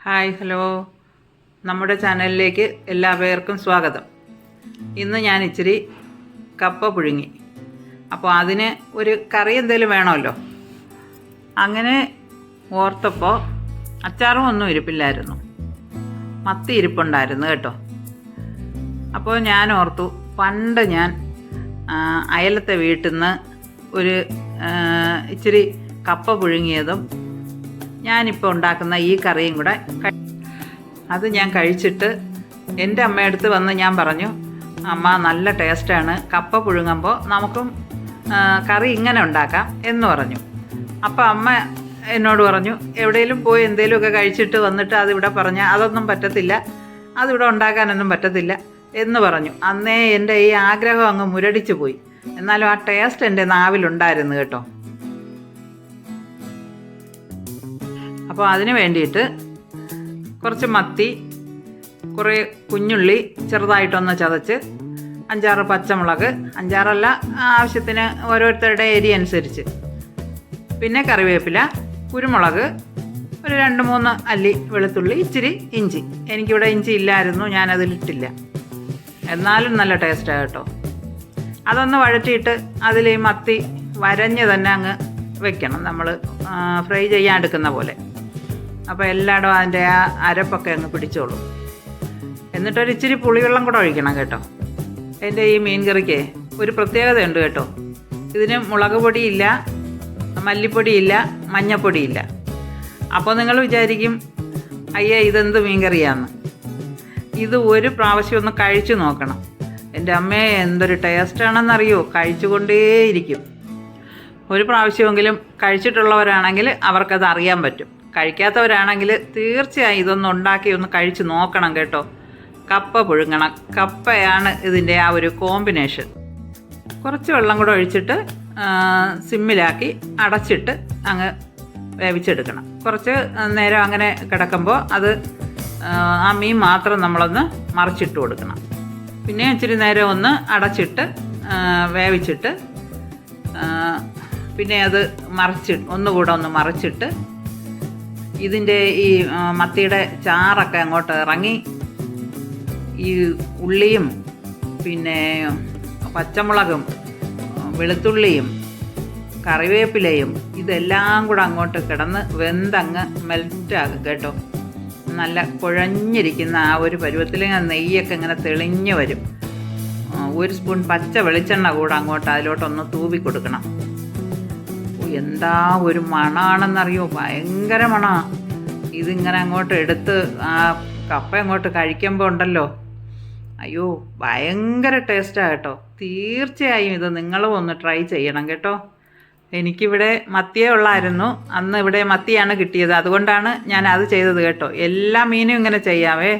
Hi hello. നമ്മുടെ ചാനലിലേക്ക് എല്ലാവർക്കും സ്വാഗതം. ഇന്ന് ഞാൻ ഇച്ചിരി കപ്പ പുഴുങ്ങി. അപ്പോൾ അതിന് ഒരു കറി എന്തെങ്കിലും വേണമല്ലോ? അങ്ങനെ ഓർത്തപ്പോൾ അച്ചാറും ഒന്നും ഇരിപ്പില്ലായിരുന്നു. മത്തി ഇരിപ്പുണ്ടായിരുന്നു കേട്ടോ. അപ്പോൾ ഞാൻ ഓർത്തു പണ്ട് ഞാൻ അയലത്തെ വീട്ടിൽ നിന്ന് ഒരു ഇച്ചിരി കപ്പ പുഴുങ്ങിയതും ഞാനിപ്പോൾ ഉണ്ടാക്കുന്ന ഈ കറിയും കൂടെ അത് ഞാൻ കഴിച്ചിട്ട് എന്റെ അമ്മയടുത്ത് വന്ന് ഞാൻ പറഞ്ഞു അമ്മ നല്ല ടേസ്റ്റാണ്. കപ്പ പുഴുങ്ങുമ്പോൾ നമുക്കും കറി ഇങ്ങനെ ഉണ്ടാക്കാം എന്ന് പറഞ്ഞു. അപ്പോൾ അമ്മ എന്നോട് പറഞ്ഞു എവിടെയെങ്കിലും പോയി എന്തെങ്കിലുമൊക്കെ കഴിച്ചിട്ട് വന്നിട്ട് അതിവിടെ പറഞ്ഞാൽ അതൊന്നും പറ്റത്തില്ല അതിവിടെ ഉണ്ടാക്കാനൊന്നും പറ്റത്തില്ല എന്ന് പറഞ്ഞു. അന്നേ എന്റെ ഈ ആഗ്രഹം അങ്ങ് മുരടിച്ചു പോയി. എന്നാലും ആ ടേസ്റ്റ് എന്റെ നാവിലുണ്ടായിരുന്നു കേട്ടോ. അപ്പോൾ അതിന് വേണ്ടിയിട്ട് കുറച്ച് മത്തി കുറേ കുഞ്ഞുള്ളി ചെറുതായിട്ടൊന്ന് ചതച്ച് അഞ്ചാറ് പച്ചമുളക് അഞ്ചാറല്ല ആവശ്യത്തിന് ഓരോരുത്തരുടെ ഏരിയ അനുസരിച്ച്. പിന്നെ കറിവേപ്പില കുരുമുളക് ഒരു രണ്ട് മൂന്ന് അല്ലി വെളുത്തുള്ളി ഇച്ചിരി ഇഞ്ചി. എനിക്കിവിടെ ഇഞ്ചി ഇല്ലായിരുന്നു ഞാനതിലിട്ടില്ല. എന്നാലും നല്ല ടേസ്റ്റാണ് കേട്ടോ. അതൊന്ന് വഴറ്റിയിട്ട് അതിൽ ഈ മത്തി വരഞ്ഞ് തന്നെ അങ്ങ് വെക്കണം. നമ്മൾ ഫ്രൈ ചെയ്യാൻ എടുക്കുന്ന പോലെ. അപ്പോൾ എല്ലായിടും അതിന്റെ ആ അരപ്പൊക്കെ അങ്ങ് പിടിച്ചോളും. എന്നിട്ടൊരു ഇച്ചിരി പുളിവെള്ളം കൂടെ ഒഴിക്കണം കേട്ടോ. എന്റെ ഈ മീൻ കറിക്ക് ഒരു പ്രത്യേകതയുണ്ട് കേട്ടോ. ഇതിന് മുളക് പൊടിയില്ല മല്ലിപ്പൊടിയില്ല മഞ്ഞപ്പൊടിയില്ല. അപ്പോൾ നിങ്ങൾ വിചാരിക്കും അയ്യ ഇതെന്ത് മീൻ കറിയാന്ന് ഇത് ഒരു പ്രാവശ്യം ഒന്ന് കഴിച്ചു നോക്കണം. എന്റെ അമ്മ എന്തൊരു ടേസ്റ്റാണെന്നറിയോ കഴിച്ചുകൊണ്ടേയിരിക്കും. ഒരു പ്രാവശ്യമെങ്കിലും കഴിച്ചിട്ടുള്ളവരാണെങ്കിൽ അവർക്കത് അറിയാൻ പറ്റും. കഴിക്കാത്തവരാണെങ്കിൽ തീർച്ചയായും ഇതൊന്ന് ഉണ്ടാക്കി ഒന്ന് കഴിച്ച് നോക്കണം കേട്ടോ. കപ്പ പുഴുങ്ങണം. കപ്പയാണ് ഇതിന്റെ ആ ഒരു കോമ്പിനേഷൻ കുറച്ച് വെള്ളം കൂടെ ഒഴിച്ചിട്ട് സിമ്മിലാക്കി അടച്ചിട്ട് അങ്ങ് വേവിച്ചെടുക്കണം. കുറച്ച് നേരം അങ്ങനെ കിടക്കുമ്പോൾ അത് ആ, മീൻ മാത്രം നമ്മളൊന്ന് മറിച്ചിട്ട് കൊടുക്കണം. പിന്നെ ഇച്ചിരി നേരം ഒന്ന് അടച്ചിട്ട് വേവിച്ചിട്ട് പിന്നെ അത് മറിച്ച് ഒന്നുകൂടെ ഒന്ന് മറിച്ചിട്ട് ഇതിന്റെ ഈ മത്തിയുടെ ചാറൊക്കെ അങ്ങോട്ട് ഇറങ്ങി ഈ ഉള്ളിയും പിന്നെ പച്ചമുളകും വെളുത്തുള്ളിയും കറിവേപ്പിലയും ഇതെല്ലാം കൂടെ അങ്ങോട്ട് കിടന്ന് വെന്തങ്ങ് മെൽറ്റാകും കേട്ടോ. നല്ല കുഴഞ്ഞിരിക്കുന്ന ആ ഒരു പരുവത്തിൽ നെയ്യൊക്കെ ഇങ്ങനെ തെളിഞ്ഞ് വരും. ഒരു സ്പൂൺ പച്ച വെളിച്ചെണ്ണ കൂടെ അങ്ങോട്ട് അതിലോട്ടൊന്ന് തൂവി കൊടുക്കണം. എന്താ ഒരു മണാണെന്നറിയോ? ഭയങ്കര മണാ. ഇതിങ്ങനെ അങ്ങോട്ട് എടുത്ത് ആ കപ്പ അങ്ങോട്ട് കഴിക്കുമ്പോൾ ഉണ്ടല്ലോ. അയ്യോ ഭയങ്കര ടേസ്റ്റാണ് കേട്ടോ. തീർച്ചയായും ഇത് നിങ്ങളും ഒന്ന് ട്രൈ ചെയ്യണം കേട്ടോ. എനിക്കിവിടെ മത്തിയേ ഉള്ളായിരുന്നു. അന്ന് ഇവിടെ മത്തിയാണ് കിട്ടിയത്. അതുകൊണ്ടാണ് ഞാൻ അത് ചെയ്തത് കേട്ടോ. എല്ലാ മീനും ഇങ്ങനെ ചെയ്യാവേ.